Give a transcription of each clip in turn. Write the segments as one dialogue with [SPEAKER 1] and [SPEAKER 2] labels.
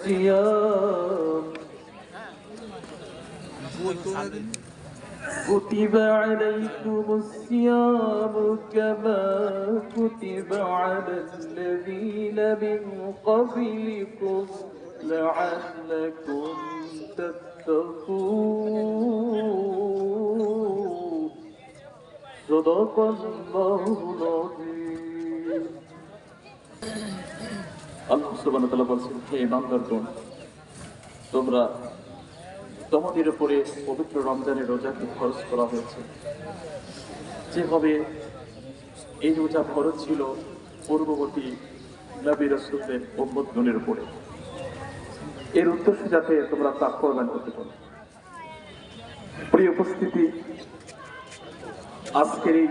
[SPEAKER 1] الصيام. كتب عليكم الصيام كما كتب على الذين من قبلكم لعلكم تتقون. صدق الله العظيم. আল্লাহ সুবহানাহু ওয়া তাআলা বলছেন, হে ইমানদারগণ তোমরা তোমাদের উপরে পবিত্র রমজানের রোজাকে খরচ করা হয়েছে। যেভাবে এই রোজা খরচ ছিল পূর্ববর্তী নবী রসুলদের উম্মতগণের উপরে। এর উদ্দেশ্য যাতে তোমরা তা প্রদান করতে পারো। প্রিয় উপস্থিতি, আজকের এই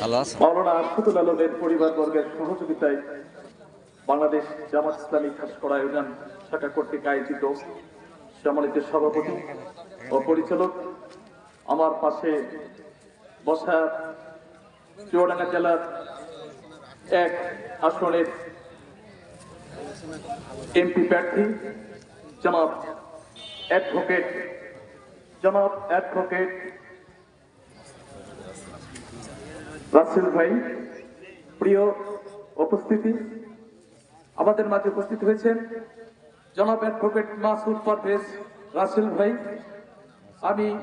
[SPEAKER 2] ভালো আছো।
[SPEAKER 1] আলমের পরিবার সহযোগিতায় বাংলাদেশ জামাত ইসলামী খাসকড়া ইউনিয়ন শাখা কর্তৃক আয়োজিত সম্মানিত সভাপতি ও পরিচালক, আমার পাশে বসা চুয়াডাঙ্গা জেলার এক আসনের এমপি প্রার্থী জনাব অ্যাডভোকেট জনাব অ্যাডভোকেট রাসেল ভাই, প্রিয় উপস্থিতি, আমাদের মাঝে উপস্থিত হয়েছেন জনাব অ্যাডভোকেট মাসুদ পারভেজ রাসেল ভাই। আমি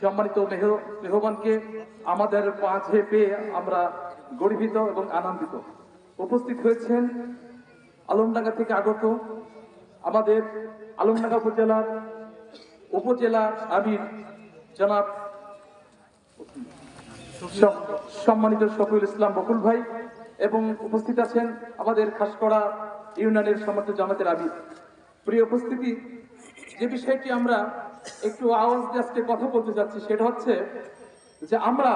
[SPEAKER 1] সম্মানিত মেহ- মেহমানকে আমাদের মাঝে পেয়ে আমরা গর্বিত এবং আনন্দিত। উপস্থিত হয়েছেন আলমডাঙ্গা থেকে আগত আমাদের আলমডাঙ্গা উপজেলার উপজেলা আমির জনাব সম্মানিত শফিউল ইসলাম বকুল ভাই এবং উপস্থিত আছেন আমাদের খাসকড়া ইউনিয়নের সমর্থ জামাতের আবিদ প্রিয় উপস্থিতি, যে বিষয়টি আমরা একটু আওয়াজ দিয়ে আজকে কথা বলতে যাচ্ছি সেটা হচ্ছে যে আমরা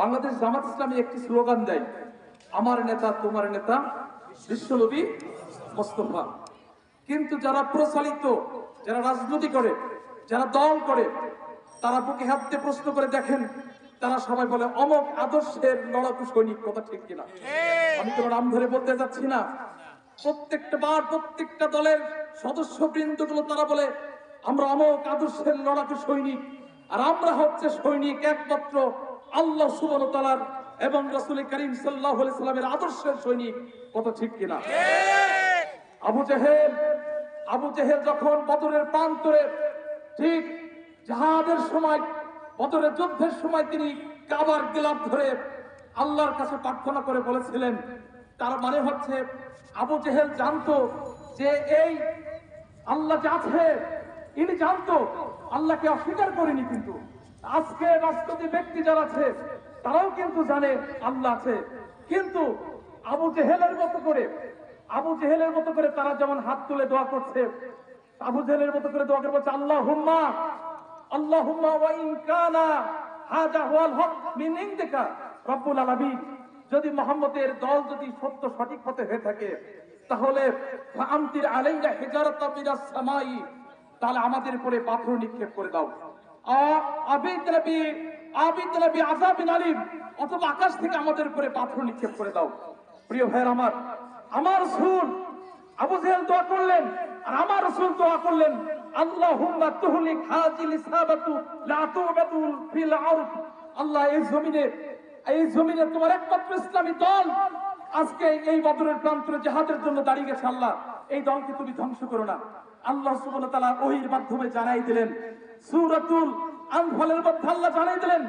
[SPEAKER 1] বাংলাদেশ জামাত ইসলামী একটি স্লোগান দেয়, আমার নেতা, তোমার নেতা, বিশ্বনবী মোস্তফা। কিন্তু যারা প্রচালিত, যারা রাজনীতি করে, যারা দল করে, তারা বুকে হাত প্রশ্ন করে দেখেন তারা সবাই বলে অমক আদর্শের লড়াকু সৈনিক কথা ঠিক কিনা? আমি তোমার নাম ধরে বলতে যাচ্ছি না। প্রত্যেকটা বার প্রত্যেকটা দলের সদস্য বৃন্দগুলো তারা বলে আমরা অমক আদর্শের লড়াকু সৈনিক আর আমরা হচ্ছে সৈনিক একমাত্র আল্লাহ সুবন তালার এবং রসুল করিম সাল্লাহ সাল্লামের আদর্শের সৈনিক কথা ঠিক কিনা? আবু জেহেল আবু জেহেল যখন বদরের প্রান্তরে ঠিক জাহাদের সময় বদরের যুদ্ধের সময় তিনি কাবার গিলাপ ধরে আল্লাহর কাছে প্রার্থনা করে বলেছিলেন, তার মানে হচ্ছে আবু জেহেল জানতো যে এই আল্লাহ আছে, ইনি জানতো আল্লাহকে অস্বীকার করেনি কিন্তু। আজকে রাষ্ট্রপতি ব্যক্তি যারা আছে, তারাও কিন্তু জানে আল্লাহ আছে। কিন্তু আবু জেহেলের মতো করে, আবু জেহেলের মতো করে তারা যেমন হাত তুলে দোয়া করছে, আবু জেহেলের মতো করে দোয়া করে বলছে আল্লাহ হুম্মা যদি মোহাম্মদের দল যদি সত্য সঠিক পথে হয়ে থাকে, তাহলে সামাই, তাহলে আমাদের উপরে পাথর নিক্ষেপ করে দাও। অথবা আকাশ থেকে আমাদের উপরে পাথর নিক্ষেপ করে দাও। প্রিয় ভাইয়ের আমার আমার রাসূল আবু জেহেল দোয়া করলেন, আর আমার রাসূল দোয়া করলেন আল্লাহুম্মা তুহলিক হাজিল ইসাবাতু, লা তুবাতুল ফিল আরদ। আল্লাহ, এই জমিনে এই জমিনে তোমার একমাত্র ইসলামী দল। আজকে এই বদরের প্রান্তরে জাহাদের জন্য দাঁড়িয়ে গেছে আল্লাহ। এই দলকে তুমি ধ্বংস করো না। আল্লাহ সুবহানাহু ওয়া তাআলা ওহির মাধ্যমে জানাই দিলেন, সূরাতুল আনফালের মধ্যে আল্লাহ জানাই দিলেন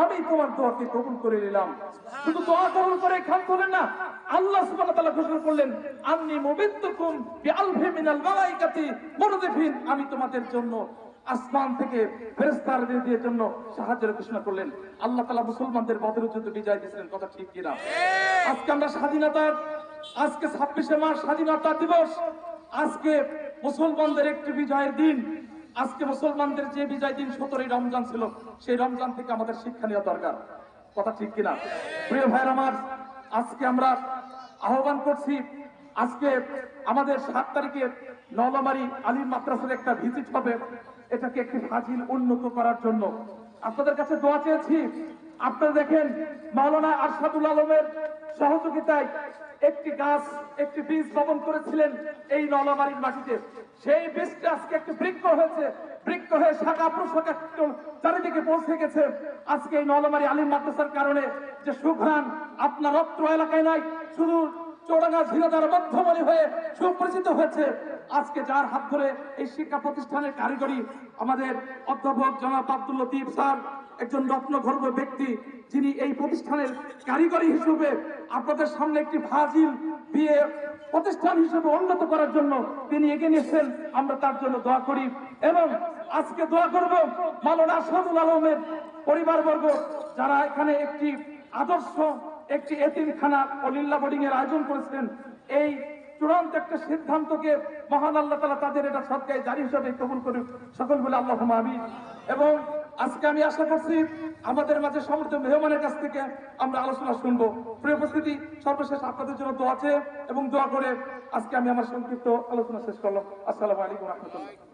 [SPEAKER 1] আমি তোমার দোয়াকে কবুল করে নিলাম। শুধু দোয়া কবুল করে খান করেন না আল্লাহ সুবহানাহু তাআলা ঘোষণা করলেন আন্নী মুবিত্তুকুম বিআলফি মিনাল মালাইকাতি মুরদিফিন। আমি তোমাদের জন্য আসমান থেকে ফেরেস্তারদের দিয়ে জন্য সাহায্যের ঘোষণা করলেন। আল্লাহ তাআলা মুসলমানদের বদরের যুদ্ধে বিজয় দিয়েছিলেন কথা ঠিক কিনা আজকে আমরা স্বাধীনতার আজকে ছাব্বিশে মার্চ স্বাধীনতা দিবস আজকে মুসলমানদের একটি বিজয়ের দিন। আজকে মুসলমানদের যে বিজয় দিন, সতেরোই রমজান ছিল, সেই রমজান থেকে আমাদের শিক্ষা নেওয়া দরকার। কথা ঠিক কিনা? প্রিয় ভাইয়ের আমার, আজকে আমরা আহ্বান করছি, আজকে আমাদের সাত তারিখে নলমারি আলিম মাদ্রাসার একটা ভিজিট হবে। এটাকে একটি ফাজিল উন্নত করার জন্য। আপনাদের কাছে দোয়া চেয়েছি। আপনারা দেখেন, মাওলানা আরশাদুল আলমের সহযোগিতায় একটি গাছ, একটি বীজ বপন করেছিলেন এই নলবাড়ির মাটিতে সেই বীজটা আজকে একটি বৃক্ষ হয়েছে। বৃক্ষ হয়ে শাখা প্রশাখা চারিদিকে পৌঁছে গেছে। আজকে এই নলবাড়ি আলিম মাদ্রাসার কারণে যে সুঘ্রাণ আপনার রক্ত এলাকায় নাই, শুধু চৌডাঙ্গা ঝিনাদার মধ্যমণি হয়ে সুপরিচিত হয়েছে। আজকে যার হাত ধরে এই শিক্ষা প্রতিষ্ঠানের কারিগরি আমাদের অধ্যাপক জনাব আব্দুল লতিফ স্যার একজন রত্নগর্ভ ব্যক্তি যিনি এই প্রতিষ্ঠানের কারিগরি হিসেবে আপনাদের সামনে একটি ফাজিল বিয়ে প্রতিষ্ঠান হিসেবে উন্নত করার জন্য তিনি এগিয়ে নিয়েছেন। আমরা তার জন্য দোয়া করি এবং আজকে দোয়া করব মাওলানা আসাদুল আলমের পরিবারবর্গ যারা এখানে একটি আদর্শ, একটি এতিমখানা ও লিল্লা বোর্ডিং এর আয়োজন করেছেন এই চূড়ান্ত একটা সিদ্ধান্তকে মহান আল্লাহ তালা তাদের এটা সৎকায় জারি হিসাবে কবুল করুক। সকল বলে আল্লাহ আমি এবং আজকে আমি আশা করছি আমাদের মাঝে সমর্থ মেহমানের কাছ থেকে আমরা আলোচনা শুনব। প্রিয় উপস্থিতি, সর্বশেষ আপনাদের জন্য দোয়া আছে এবং দোয়া করে আজকে আমি আমার সংক্ষিপ্ত আলোচনা শেষ করলাম। আসসালামু আলাইকুম রহমতুল্লাহ।